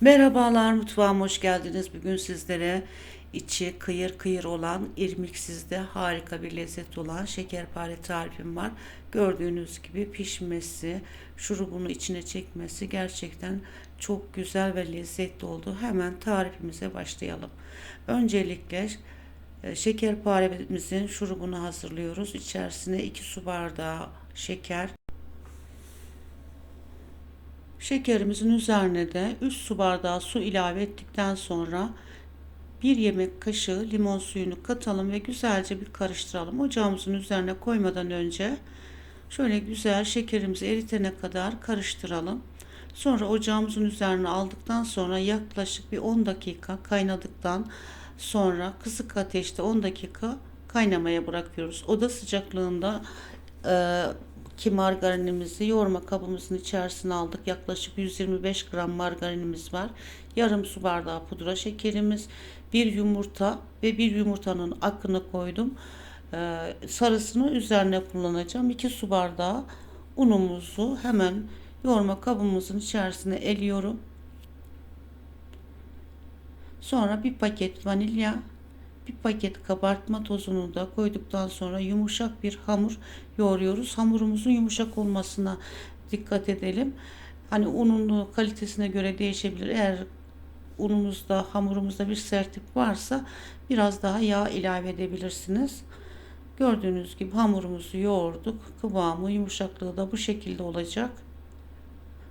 Merhabalar mutfağıma hoş geldiniz. Bugün sizlere içi kıyır kıyır olan irmiksizde harika bir lezzet olan şekerpare tarifim var. Gördüğünüz gibi pişmesi, şurubunu içine çekmesi gerçekten çok güzel ve lezzetli oldu. Hemen tarifimize başlayalım. Öncelikle e, şekerparemizin şurubunu hazırlıyoruz. İçerisine 2 su bardağı şeker, Şekerimizin üzerine de 3 su bardağı su ilave ettikten sonra 1 yemek kaşığı limon suyunu katalım ve güzelce bir karıştıralım. Ocağımızın üzerine koymadan önce şöyle güzel şekerimizi eritene kadar karıştıralım. Sonra ocağımızın üzerine aldıktan sonra yaklaşık bir 10 dakika kaynadıktan sonra kısık ateşte 10 dakika kaynamaya bırakıyoruz. Oda sıcaklığında e, ki margarinimizi yoğurma kabımızın içerisine aldık. Yaklaşık 125 gram margarinimiz var. Yarım su bardağı pudra şekerimiz, bir yumurta ve bir yumurtanın akını koydum. Ee, sarısını üzerine kullanacağım. 2 su bardağı unumuzu hemen yoğurma kabımızın içerisine eliyorum. Sonra bir paket vanilya bir paket kabartma tozunu da koyduktan sonra yumuşak bir hamur yoğuruyoruz. Hamurumuzun yumuşak olmasına dikkat edelim. Hani unun kalitesine göre değişebilir. Eğer unumuzda, hamurumuzda bir sertlik varsa biraz daha yağ ilave edebilirsiniz. Gördüğünüz gibi hamurumuzu yoğurduk. Kıvamı, yumuşaklığı da bu şekilde olacak.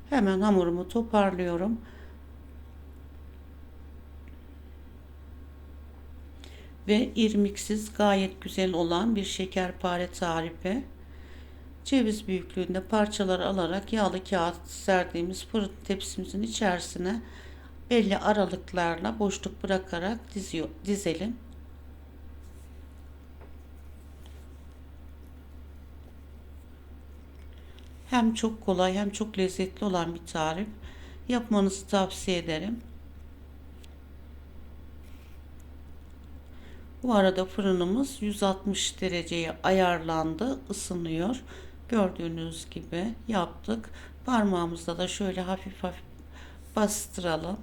Hemen hamurumu toparlıyorum. Ve irmiksiz gayet güzel olan bir şekerpare tarifi. Ceviz büyüklüğünde parçalar alarak yağlı kağıt serdiğimiz fırın tepsimizin içerisine belli aralıklarla boşluk bırakarak diziyor, dizelim. Hem çok kolay hem çok lezzetli olan bir tarif. Yapmanızı tavsiye ederim. Bu arada fırınımız 160 dereceye ayarlandı, ısınıyor. Gördüğünüz gibi yaptık. Parmağımızda da şöyle hafif hafif bastıralım.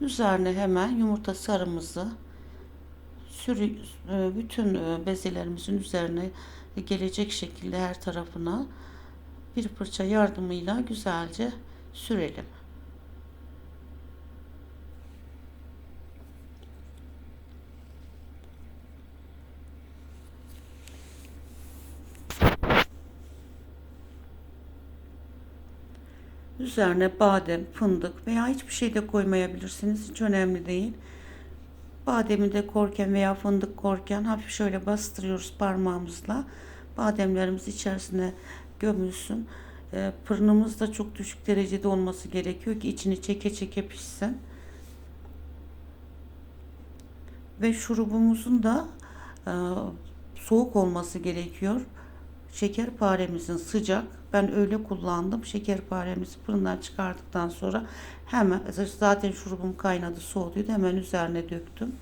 Üzerine hemen yumurta sarımızı sürü e, bütün e, bezelerimizin üzerine gelecek şekilde her tarafına bir fırça yardımıyla güzelce sürelim. Üzerine badem, fındık veya hiçbir şey de koymayabilirsiniz. Hiç önemli değil. Bademi de korken veya fındık korken hafif şöyle bastırıyoruz parmağımızla. Bademlerimiz içerisine gömülsün. E, fırınımız da çok düşük derecede olması gerekiyor ki içini çeke çeke pişsin. Ve şurubumuzun da e, soğuk olması gerekiyor. Şekerparemizin sıcak. Ben öyle kullandım. Şekerparemizi fırından çıkardıktan sonra hemen zaten şurubum kaynadı soğuduydu. Hemen üzerine döktüm.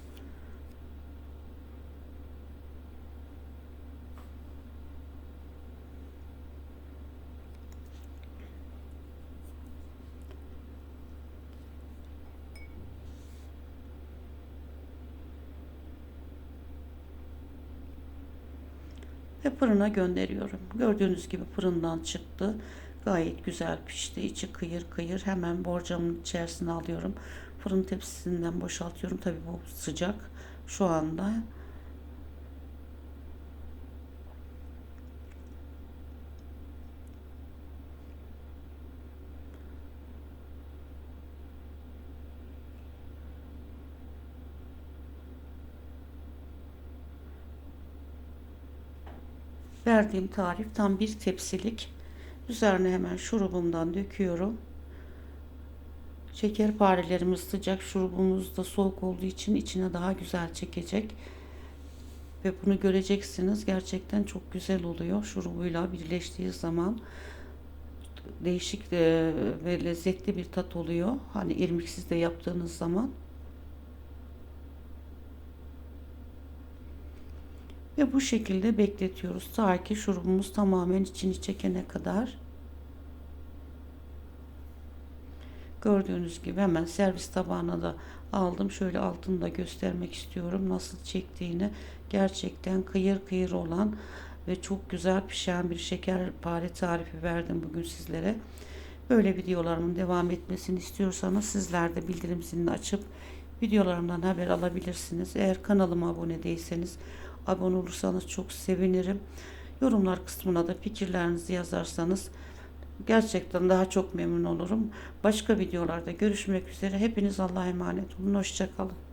Ve fırına gönderiyorum. Gördüğünüz gibi fırından çıktı. Gayet güzel pişti. İçi kıyır kıyır. Hemen borcamın içerisine alıyorum. Fırın tepsisinden boşaltıyorum. Tabi bu sıcak şu anda. Verdiğim tarif tam bir tepsilik. Üzerine hemen şurubumdan döküyorum. Şekerparelerimiz sıcak, şurubumuz da soğuk olduğu için içine daha güzel çekecek. Ve bunu göreceksiniz. Gerçekten çok güzel oluyor. Şurubuyla birleştiği zaman değişik e, ve lezzetli bir tat oluyor. Hani irmiksiz de yaptığınız zaman. Ve bu şekilde bekletiyoruz. Ta ki şurubumuz tamamen içini çekene kadar. Gördüğünüz gibi hemen servis tabağına da aldım. Şöyle altını da göstermek istiyorum. Nasıl çektiğini. Gerçekten kıyır kıyır olan ve çok güzel pişen bir şekerpare tarifi verdim bugün sizlere. Böyle videolarımın devam etmesini istiyorsanız sizler de bildirim zilini açıp videolarımdan haber alabilirsiniz. Eğer kanalıma abone değilseniz abone olursanız çok sevinirim. Yorumlar kısmına da fikirlerinizi yazarsanız gerçekten daha çok memnun olurum. Başka videolarda görüşmek üzere. Hepiniz Allah'a emanet olun. Hoşçakalın.